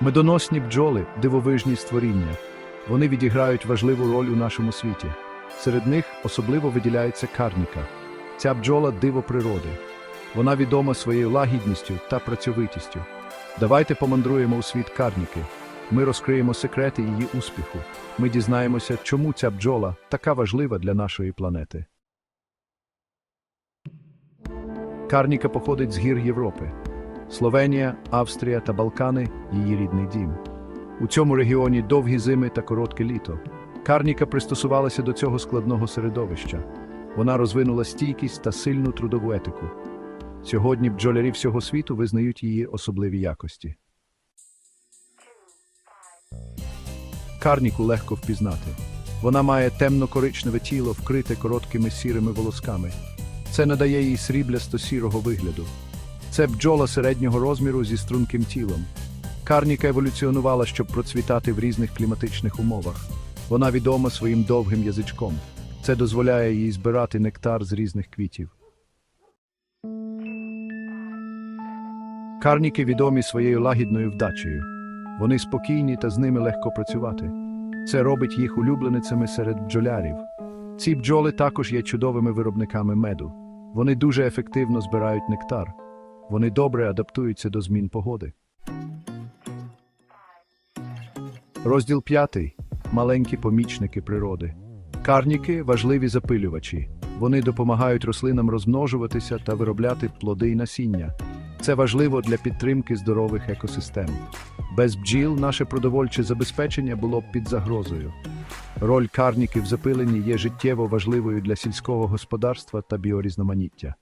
Медоносні бджоли дивовижні створіння. Вони відіграють важливу роль у нашому світі. Серед них особливо виділяється карніка. Ця бджола диво природи. Вона відома своєю лагідністю та працьовитістю. Давайте помандруємо у світ карніки. Ми розкриємо секрети її успіху. Ми дізнаємося, чому ця бджола така важлива для нашої планети. Карніка походить з гір Європи. Словенія, Австрія та Балкани її рідний дім. У цьому регіоні довгі зими та коротке літо. Карніка пристосувалася до цього складного середовища. Вона розвинула стійкість та сильну трудову етику. Сьогодні бджолярі всього світу визнають її особливі якості. Карніку легко впізнати. Вона має темно-коричневе тіло, вкрите короткими сірими волосками. Це надає їй сріблясто-сірого вигляду. Це бджола середнього розміру зі струнким тілом. Карніка еволюціонувала, щоб процвітати в різних кліматичних умовах. Вона відома своїм довгим язичком. Це дозволяє їй збирати нектар з різних квітів. Карніки відомі своєю лагідною вдачею. Вони спокійні та з ними легко працювати. Це робить їх улюбленицями серед бджолярів. Ці бджоли також є чудовими виробниками меду. Вони дуже ефективно збирають нектар. Вони добре адаптуються до змін погоди. Розділ 5. Маленькі помічники природи. Карніки важливі запилювачі. Вони допомагають рослинам розмножуватися та виробляти плоди й насіння. Це важливо для підтримки здорових екосистем. Без бджіл наше продовольче забезпечення було б під загрозою. Роль карніки в запиленні є життєво важливою для сільського господарства та біорізноманіття.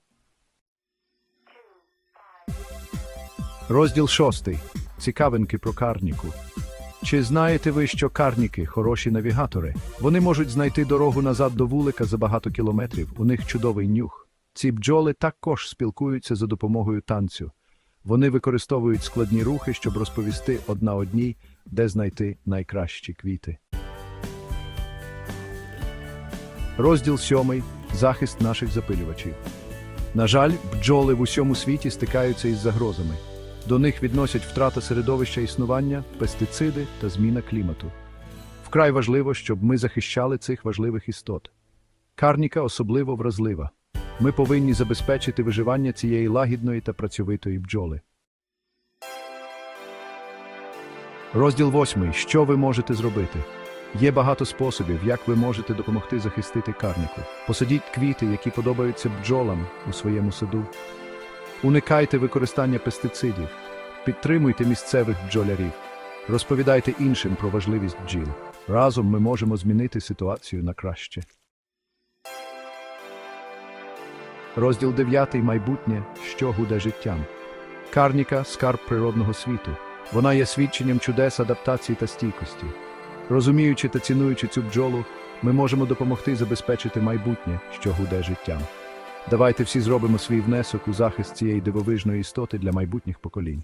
Розділ 6. Цікавинки про карніку. Чи знаєте ви, що карніки хороші навігатори? Вони можуть знайти дорогу назад до вулика за багато кілометрів. У них чудовий нюх. Ці бджоли також спілкуються за допомогою танцю. Вони використовують складні рухи, щоб розповісти одна одній, де знайти найкращі квіти. Розділ 7. Захист наших запилювачів. На жаль, бджоли в усьому світі стикаються із загрозами. До них відносять втрата середовища існування, пестициди та зміна клімату. Вкрай важливо, щоб ми захищали цих важливих істот. Карніка особливо вразлива. Ми повинні забезпечити виживання цієї лагідної та працьовитої бджоли. Розділ 8. Що ви можете зробити? Є багато способів, як ви можете допомогти захистити карніку. Посадіть квіти, які подобаються бджолам у своєму саду. Уникайте використання пестицидів. Підтримуйте місцевих бджолярів. Розповідайте іншим про важливість бджіл. Разом ми можемо змінити ситуацію на краще. Розділ 9. Майбутнє, що гуде життям. Карніка скарб природного світу. Вона є свідченням чудес адаптації та стійкості. Розуміючи та цінуючи цю бджолу, ми можемо допомогти забезпечити майбутнє, що гуде життям. Давайте всі зробимо свій внесок у захист цієї дивовижної істоти для майбутніх поколінь.